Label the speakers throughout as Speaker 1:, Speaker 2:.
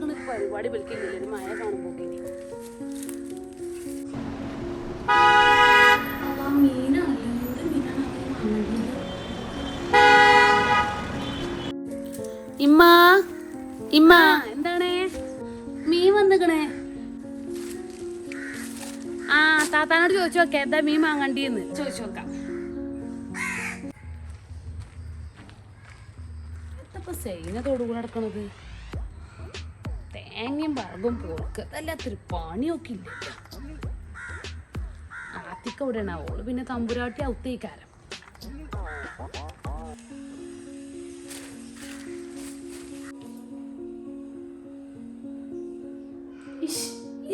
Speaker 1: പരിപാടി വിളിക്കുന്നില്ല ഒരു മഴ കാണുമ്പോൾ ഇമ്മ ഇമ്മ. എന്താണ്? മീൻ വന്നിക്കണേ. ആ താത്താനോട് ചോദിച്ചു നോക്കാം എന്താ മീൻ വാങ്ങണ്ടിന്ന്? ചോദിച്ചു നോക്കാം. എത്തപ്പോ സൈനത്തോടുകൂടെ നടക്കണത്? തേങ്ങയും പറമ്പും പോർക്ക് അതല്ലാത്തൊരു പണിയൊക്കെ ഇല്ല? ആത്തിക്ക ഇവിടെയാണ് ഓൾ പിന്നെ തമ്പുരാട്ടി ഔത്തേക്കാരം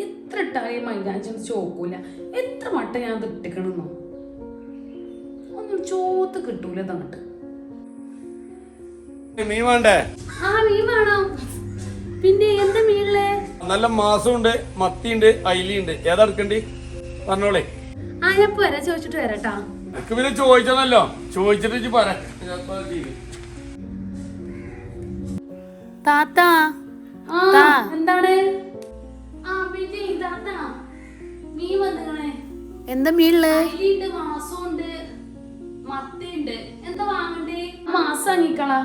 Speaker 1: എത്ര ടൈം മൈലാഞ്ചും ചോക്കൂല? എത്ര മട്ട ഞാൻ അത് ഒന്നും ചോത്ത് കിട്ടൂല തന്നിട്ട്
Speaker 2: മീൻ വേണ്ടേ?
Speaker 1: ആ മീൻ വേണോ. പിന്നെ എന്താ മീനെ
Speaker 2: നല്ല മാസമുണ്ട് മത്തിയുണ്ട് അയിലിയുണ്ട്. ഏതാ എടുക്കണ്ടി? പറഞ്ഞോളേ.
Speaker 1: ആ ഞാൻ പോരാ ചോദിച്ചിട്ട് വരാട്ടാ.
Speaker 2: എനിക്ക് പിന്നെ ചോദിച്ചതല്ലോ ചോദിച്ചിട്ട് പറ.
Speaker 1: താത്ത. എന്താണ്? ആ പിന്നെ താത്ത. മീൻ വന്നിക്കണേ
Speaker 3: എന്താ മീനിൽ?
Speaker 1: അയിലുണ്ട് മാസമുണ്ട് മത്തിയുണ്ട്. എന്താ വാങ്ങണ്ടേ? മാസം വാങ്ങിക്കളാ.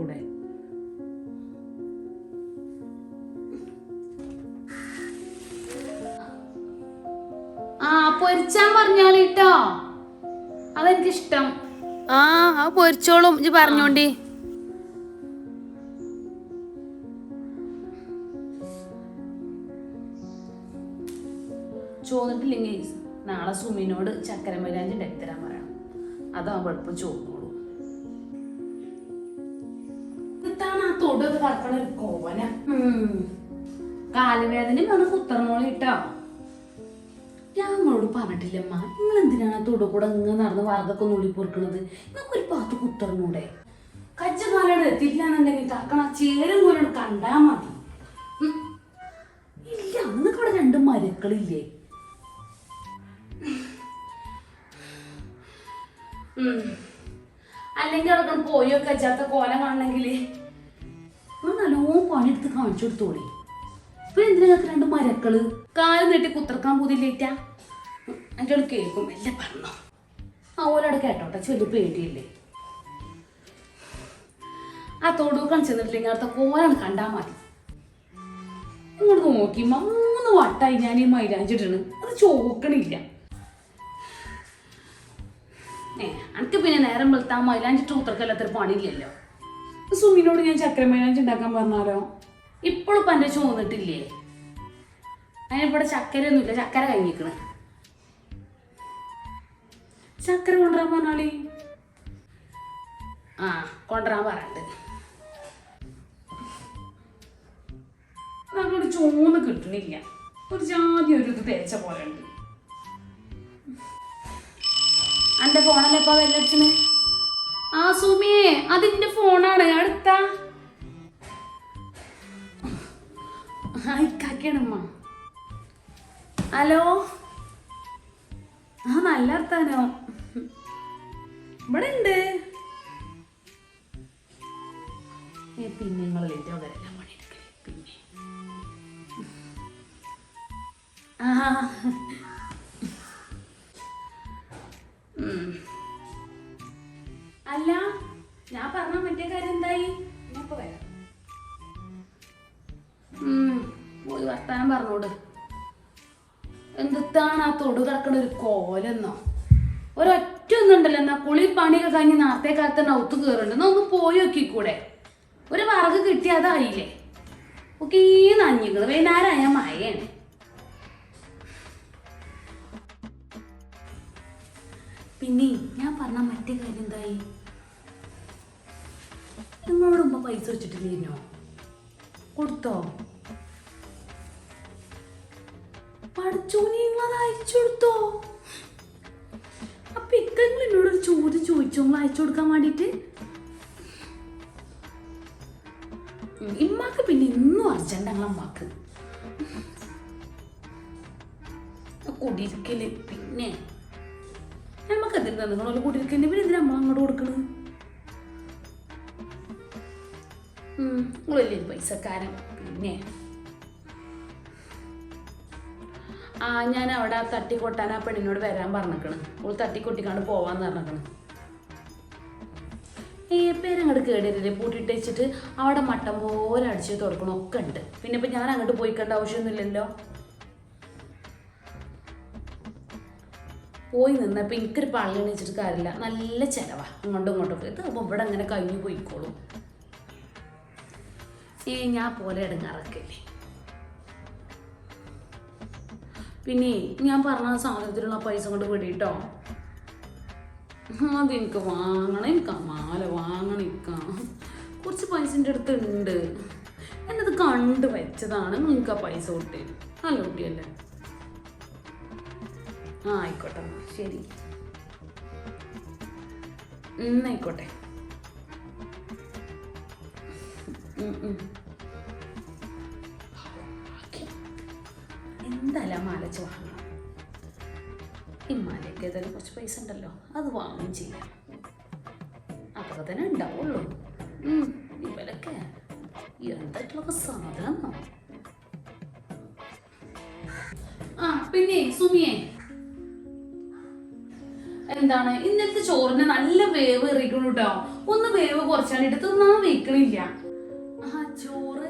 Speaker 1: വാങ്ങിക്കൂടെ
Speaker 3: ആ പൊരിച്ചാൻ പറഞ്ഞാളിട്ടോ അതെനിക്കിഷ്ടം. ആ അത് പൊരിച്ചോളും. ഇജ്ജ് പറഞ്ഞോണ്ടി.
Speaker 1: ചോദിട്ടില്ലെങ്കിൽ നാളെ സുമിനോട് ചക്കര മൈലാഞ്ചി ഉണ്ടാക്കി തരാൻ പറയണം. അതാ എളുപ്പം ചോദിക്കോളൂ കറക്കണ ഒരു കോവന കാലുവേദന വേണം കുത്തറന്നോളി ഇട്ടോ ഞാൻ നിങ്ങളോട് പറഞ്ഞിട്ടില്ലമ്മ നിങ്ങൾ എന്തിനാണ് തൊടു കൂടെ ഇങ്ങനെ നടന്ന് വറകൊക്കെ നുള്ളി പൊറുക്കണത്? നിങ്ങൾക്ക് ഒരു പാത്ത് കുത്തറന്നൂടെ കച്ചകാലോട് എത്തിയില്ലാന്നുണ്ടെങ്കിൽ കറക്കണ ചേരും പോലെ കണ്ടാ മതി. ഇല്ല നിങ്ങൾക്ക് ഇവിടെ രണ്ട് മരക്കളില്ലേ. അല്ലെങ്കിൽ അവിടെ പോയൊക്കെ വെച്ചാത്ത കോലം കാണണമെങ്കിൽ. നിങ്ങൾ നല്ലോണം പണിയെടുത്ത് കാണിച്ചു കൊടുത്തോളി ഇപ്പൊ എന്തിനാ രണ്ട് മരക്കൾ? കാലം നീട്ടി കുത്തിറക്കാൻ പോതില്ലേറ്റ എന്റെ അവിടെ കേൾക്കും എല്ലാം പറഞ്ഞു. ആ ഓരോടെ കേട്ടോട്ടെ ചൊല്ലി പേടിയില്ലേ. ആ തൊടു കാണിച്ചെന്നിട്ടില്ലെങ്കിൽ അടുത്ത കോലാണ് കണ്ടാ മതി. ഇങ്ങോട്ട് നോക്കി മൂന്ന് വട്ടായി ഞാൻ ഈ മൈലാഞ്ചിട്ടാണ് അത് ചോക്കണില്ല. ഏ അനക്ക് പിന്നെ നേരം വെളുത്താ മൈലാഞ്ചിട്ട് ഉത്തർക്കല്ലാത്തൊരു പണിയില്ലല്ലോ. സുമിനോട് ഞാൻ ചക്കര മൈലാഞ്ചി ഉണ്ടാക്കാൻ പറഞ്ഞാലോ ഇപ്പോഴും പന്റെ ചോന്നിട്ടില്ലേ അതിനിവിടെ ചക്കര ഒന്നുമില്ല ചക്കര കഴിഞ്ഞിക്കണ് ചക്കര കൊണ്ടുവരാൻ പറഞ്ഞാളി ആ കൊണ്ടുവരാൻ പറയണ്ട് അങ്ങോട്ട് ചോന്ന് കിട്ടണില്ല. ഒരു ജാതി ഒരു ഇത് തേച്ച പോലെ ഉണ്ട് എന്റെ ഫോണല്ലേ ഇപ്പൊ വെല്ലടിച്ചത് ആ സുമിയെ അതിന്റെ ഫോണാണ്. അടുത്ത. ഹലോ? ആ നല്ല അർത്ഥാനോ ഇവിടെ ഉണ്ട് പിന്നെ നിങ്ങൾ ആവുന്നവരെല്ലാം മറ്റേ കാര്യം എന്തായി? വരാം. പോയി വർത്താനം പറഞ്ഞോട്. എന്താണ് ആ തൊടു കിടക്കണ ഒരു കോലെന്നോ? ഒരൊറ്റ ഒന്നുണ്ടല്ലോ എന്നാ കുളി പണിയൊക്കെ കഴിഞ്ഞ് നേരത്തെ കാലത്ത് തന്നെ ഒത്തു കയറുന്നുണ്ട് എന്നാ ഒന്ന് പോയി നോക്കിക്കൂടെ? ഒരു വറക് കിട്ടിയ അതായില്ലേ? ഒക്കെ ഈ നഞ്ഞികൾ വൈകുന്നേരമായ മഴയാണ്. പിന്നെ ഞാൻ പറഞ്ഞ മറ്റേ കാര്യം എന്തായി? നിങ്ങളോട് ഉമ്മ പൈസ വെച്ചിട്ടില്ലേനോ കൊടുത്തോ? പഠിച്ചോ നിങ്ങൾ അയച്ചു അപ്പൊ ഇക്കങ്ങൾ എന്നോട് ഒരു ചോദ്യം ചോദിച്ചോ? നിങ്ങൾ അയച്ചു കൊടുക്കാൻ വേണ്ടിട്ട്? ഇമ്മക്ക് പിന്നെ ഇന്നും അർജന്റ് ഞങ്ങളെ അമ്മാക്ക് കുടിയിരിക്കൽ പിന്നെ. നമുക്ക് എന്തിനാ നിങ്ങളോട് കുടിയിരിക്കൽ? പിന്നെ എന്തിനാ അമ്മ അങ്ങോട്ട് കൊടുക്കണത് നിങ്ങളല്ലേ പൈസക്കാരൻ. പിന്നെ? ആ ഞാൻ അവിടെ ആ തട്ടിക്കൊട്ടാൻ ആ പെണ്ണിനോട് വരാൻ പറഞ്ഞേക്കണ്. ഓൾ തട്ടിക്കൊട്ടിക്കാണ്ട് പോവാന്ന് പറഞ്ഞേക്കണ്. ഈ പേരങ്ങോട്ട് കേടരുതേ. പൂട്ടിയിട്ട് വെച്ചിട്ട് അവിടെ മട്ടം പോലെ അടിച്ച് തുറക്കണം ഒക്കെ ഉണ്ട്. പിന്നെ ഇപ്പം ഞാൻ അങ്ങോട്ട് പോയിക്കേണ്ട ആവശ്യമൊന്നുമില്ലല്ലോ. പോയി നിന്നപ്പോൾ എനിക്കൊരു പള്ളി എണീച്ചിട്ട് കാര്യമില്ല. നല്ല ചിലവാണ് അങ്ങോട്ടും ഇങ്ങോട്ടും ഇത് അപ്പോൾ ഇവിടെ അങ്ങനെ കഴിഞ്ഞു പോയിക്കോളും. ഏ ഞാൻ പോലെ ഇടങ്ങാറൊക്കെയല്ലേ പിന്നെ ഞാൻ പറഞ്ഞ സാധനത്തിനുള്ള പൈസ കൊണ്ട് വിടിട്ടോ. വാങ്ങണം എനിക്ക് മാല വാങ്ങണം എനിക്ക് കുറച്ച് പൈസ എന്റെ അടുത്ത് ഉണ്ട്. എന്നത് കണ്ട് വെച്ചതാണ് നിങ്ങൾക്ക് ആ പൈസ കൊട്ടി നല്ല കുട്ടിയല്ലേ? ആ ആയിക്കോട്ടെ ശരി. ഉം, എന്തായാലും മാലച്ച് വാങ്ങണം. ഇമ്മാലയ്ക്ക് ഏതായാലും കുറച്ച് പൈസ ഉണ്ടല്ലോ അത് വാങ്ങുകയും ചെയ്യാം. അതൊക്കെ തന്നെ ഉണ്ടാവുള്ളൂ. ഇവരൊക്കെ എന്തായിട്ടുള്ള സാധനം ആ പിന്നെ സുമിയെ. എന്താണ്? ഇന്നത്തെ ചോറിന് നല്ല വേവ് എറിയിക്കണു കേട്ടോ. ഒന്ന് വേവ് കുറച്ചാണ് എടുത്ത് തിന്നാൻ വെക്കണില്ല. ചോറ്?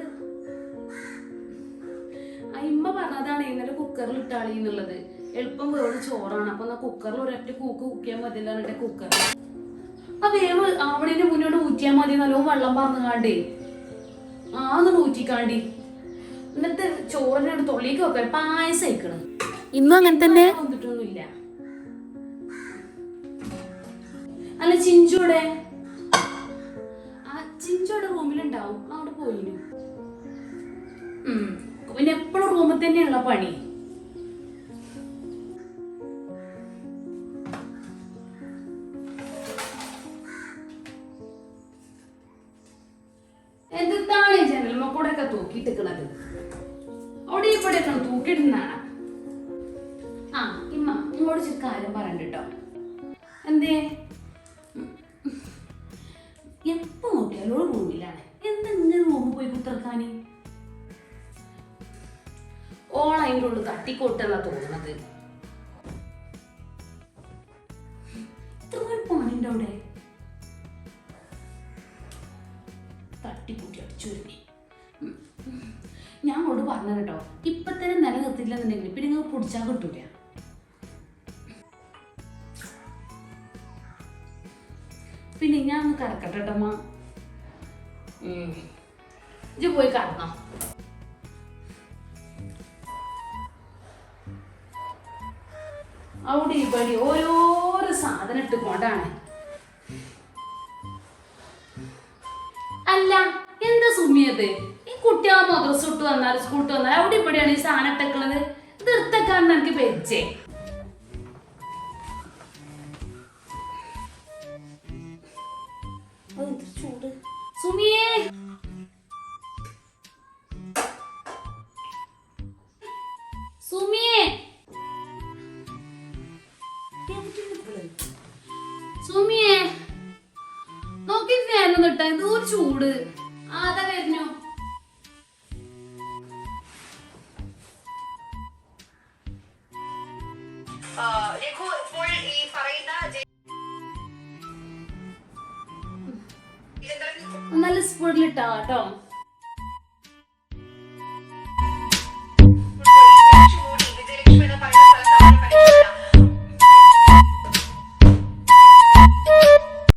Speaker 1: അയിമ്മ പറഞ്ഞതാണ് ഇന്നലെ കുക്കറിൽ ഇട്ടാളി എന്നുള്ളത്. എളുപ്പം വേവ് ചോറാണ്. അപ്പൊ എന്നാ കുക്കറിൽ ഒരൊറ്റ കൂക്ക് കുക്കിയാൽ മതി എന്നിട്ട് കുക്കർ ആ വേവ് ആവണേന്റെ മുന്നോട്ട് ഊറ്റിയാൽ മതി നല്ലോണം വെള്ളം പറഞ്ഞുകാണ്ടേ ആ ഒന്ന് ഊറ്റിക്കാണ്ടി. എന്നിട്ട് ചോറിനോട് തൊള്ളിക്ക് വെക്കാൻ പായസം അയക്കണ്.
Speaker 3: ഇന്നും അങ്ങനെ തന്നെ?
Speaker 1: വന്നിട്ടൊന്നുമില്ല. അല്ല ചിഞ്ചൂടെ ചിഞ്ചോടെ റൂമിലുണ്ടാവും. അവിടെ പോയിന്. പിന്നെ എപ്പോഴും റൂമിൽ തന്നെയുള്ള പണി. എന്താണ് ജനൽ ജനൽമ കൂടെ ഒക്കെ തൂക്കിയിട്ടിക്കണത് അവിടെ ഇവിടെയൊക്കെ തൂക്കിയിടുന്നതാണ്. ആ ഇമ്മ ഇങ്ങോട്ട് കാര്യം പറയണ്ട കേട്ടോ. എന്തേ? കുത്തിറക്കാന് ഓൾ അതിന്റെ ഉള്ളിൽ തട്ടിക്കോട്ടല്ല തോന്നുന്നത് പണിന്റെ അവിടെ? തട്ടിക്കൂട്ടി അടിച്ചൊരുങ്ങി ഞാൻ അങ്ങോട്ട് പറഞ്ഞു കേട്ടോ പിന്നെ നിങ്ങൾ പിടിച്ചാൽ കിട്ടൂല. പിന്നെ ഞാൻ ഒന്ന് കേട്ടമ്മ ഇജ്ജ് പോയി കറന്നോ അവിടെ ഇവിടെ ഓരോരോ സാധനം ഇട്ടുകൊണ്ടാണ്. അല്ല എന്താ സുമിയത്? ഈ കുട്ടിയാ മദ്രസ ഇട്ട് വന്നാൽ സ്കൂൾ ഇട്ട് വന്നാൽ അവിടെ ഇവിടെയാണ് ഈ സാധനം ഇട്ടേക്കണത്? ഇത് എടുത്തേക്കാന്ന് എനിക്ക് വെച്ചേ സുമിയേ സുമിയേ. സുമിയെ. നോക്കി ഫാനൊന്നും ഇട്ട എന്തോ ചൂട്. ആതാ വരുന്നു.
Speaker 4: രഘു ഇപ്പോൾ ഈ പറയുന്ന
Speaker 1: നല്ല സ്പീഡിലിട്ടാ കേട്ടോ.